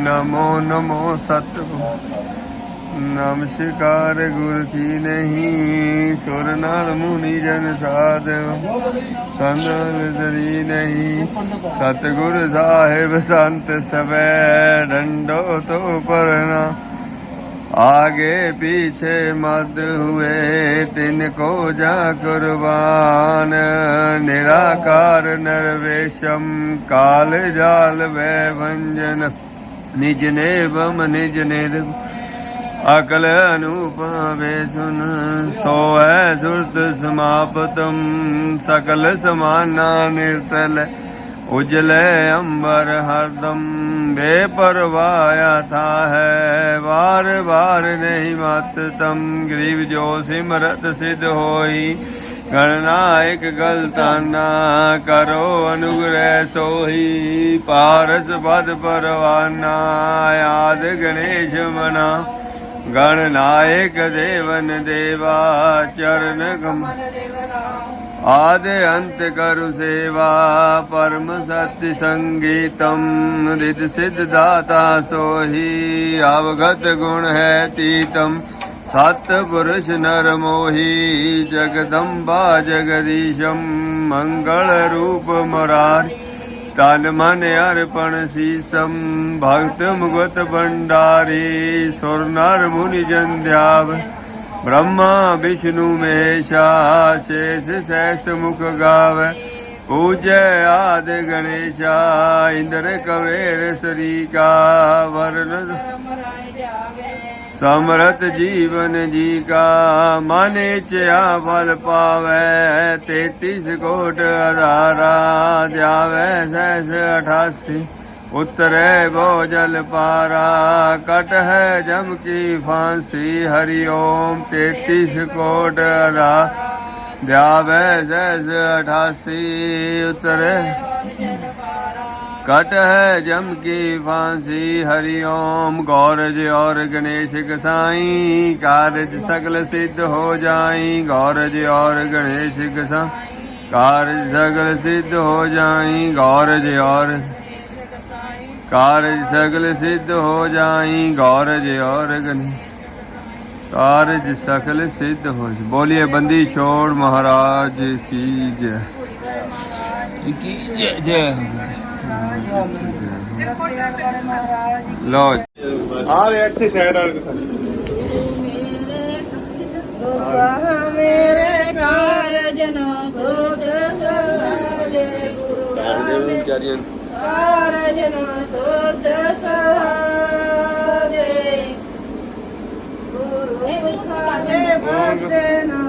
ਨਮੋ ਨਮੋ ਸਤਿਗੁਰ ਨਮਸਕਾਰ ਗੁਰ ਕੀ ਨਹੀਂ ਸੁਰ ਨਾਲ ਮੁਨੀ ਜਨ ਸਾਧ ਸੰਤ ਦਰੀ ਨਹੀਂ ਸਤਿਗੁਰ ਸਾਹਿਬ ਸੰਤ ਸਵੈ ਡੰਡੋ ਤੋ ਪਰਨਾ आगे पीछे मद हुए तिनको जा कुर्बान निराकार नरवेशम काल जाल वै भंजन ਨਿਜ ਨੇ ਬਮ ਨਿਜ ਨੇ ਅਕਲ ਅਨੂਪਾਵੇ ਸੁਨ ਸੋ ਹੈ ਸੁਰਤ ਸਮਾਪਤਮ, ਸਕਲ ਸਮਾਨਾ ਨਿਰਤਲ, ਉਜਲੇ ਅੰਬਰ ਹਰਦਮ ਬੇਪਰਵਾਇਆ ਥਾ ਹੈ ਵਾਰ ਵਾਰ ਨਹੀਂ ਮਤ ਤਮ ਗਰੀਬ ਜੋ ਸਿਮਰਤ ਸਿਧ ਹੋਈ ਗਣਨਾਇਕ ਗਲਤਾਨਾ ਕਰੋ ਅਨੁਗ੍ਰਹਿ ਸੋਹੀ, ਪਾਰਸ ਪਦ ਪਰਵਾਨਾ, ਆਦ ਗਣੇਸ਼ ਮਨਾ। ਗਣਨਾਇਕ ਦੇਵਨ ਦੇਵਾ, ਚਰਨ ਕਮ ਆਦ ਅੰਤ ਕਰੁ ਸੇਵਾ, ਪਰਮ ਸਤਿ ਸੰਗੀਤਮ ਰਿਦ ਸਿਧ ਦਾਤਾ ਸੋਹੀ। ਅਵਗਤ ਗੁਣ ਹੈ ਤੀਤਮ। ਸਤਪੁਰਸ਼ ਨਰ ਮੋਹੀ, ਜਗਦੰਬਾ ਜਗਦੀਸ਼ਮ ਮੰਗਲ ਰੂਪ ਮਰਾਰ। ਤਨ ਮਨ ਅਰਪਣ ਸੀਸਮ ਭਗਤ ਮੁਗਤ ਭੰਡਾਰੀ, ਸੁਰ ਨਰ ਮੁਨੀ ਜਨ ਧਿਆਵ। ਬ੍ਰਹਮਾ ਵਿਸ਼ਨੂੰ ਮੇਸ਼ਾ, ਸ਼ੇਸ ਸੈਸ ਮੁਖ ਗਾਵੇ। ਪੂਜੈ ਆਦ ਗਣੇਸ਼ਾ, ਇੰਦਰ ਕਵੇਰ ਸਰੀਕਾ ਵਰਨ ਸਮਰਤ ਜੀਵਨ ਜੀ ਕਾ ਮਨ ਇਚਿਆ ਫਲ ਪਾਵੇ 33 ਕੋਟ ਅਧਾਰਾ ਜਾਵੇ ਸੈਸ 88 ਉਤਰੇ ਬੋ ਜਲ ਪਾਰਾ, ਕਟ ਹੈ ਜਮ ਕੀ ਫਾਂਸੀ, ਹਰੀ ਓਮ 33 ਕੋਟ ਅਦਾ ਜਾਵੇ ਸੈਸ 88 ਉਤਰੇ। ਕਟ ਹੈ ਜਮ ਕੀ ਫਾਂਸੀ, ਹਰੀ ਓਮ ਗੌਰਜ ਔਰ ਗਣੇਸ਼ ਗਸਾਈ ਕਾਰਜ ਸਗਲ ਸਿੱਧ ਹੋ ਜਾਈ, ਗੌਰਜ ਔਰ ਗਣੇਸ਼ ਗਸਾਈ ਕਾਰਜ ਸਗਲ ਸਿੱਧ ਹੋ ਜਾਈ, ਗੌਰਜ ਔਰ ਕਾਰਜ ਸਗਲ ਸਿੱਧ ਹੋ ਜਾਈ, ਗੌਰਜ ਔਰ ਗਣੇਸ਼ ਕਾਰਜ ਸਗਲ ਸਿੱਧ ਹੋ ਬੋਲੀਏ ਬੰਦੀ ਛੋੜ ਮਹਾਰਾਜ ਕੀ ਜੈ। ਕੀ ਜੈ ਜੈ। लो ਆ ਰਿਹਾ ਇੱਥੇ ਸਾਈਡ ਵਾਲੇ ਦੇ ਸਾਰੇ ਗੁਰਬਾਹ ਮੇਰੇ ਕਾਰਜ ਨਾ ਸੋਚ ਸਹਾਰੇ ਗੁਰਬਾਹ ਮੇਰੇ ਕਾਰਜ ਨਾ। ਸੋਚ ਸਹਾਰੇ ਗੁਰੂ ਸਾਡੇ ਭਗਤੇ ਨਾ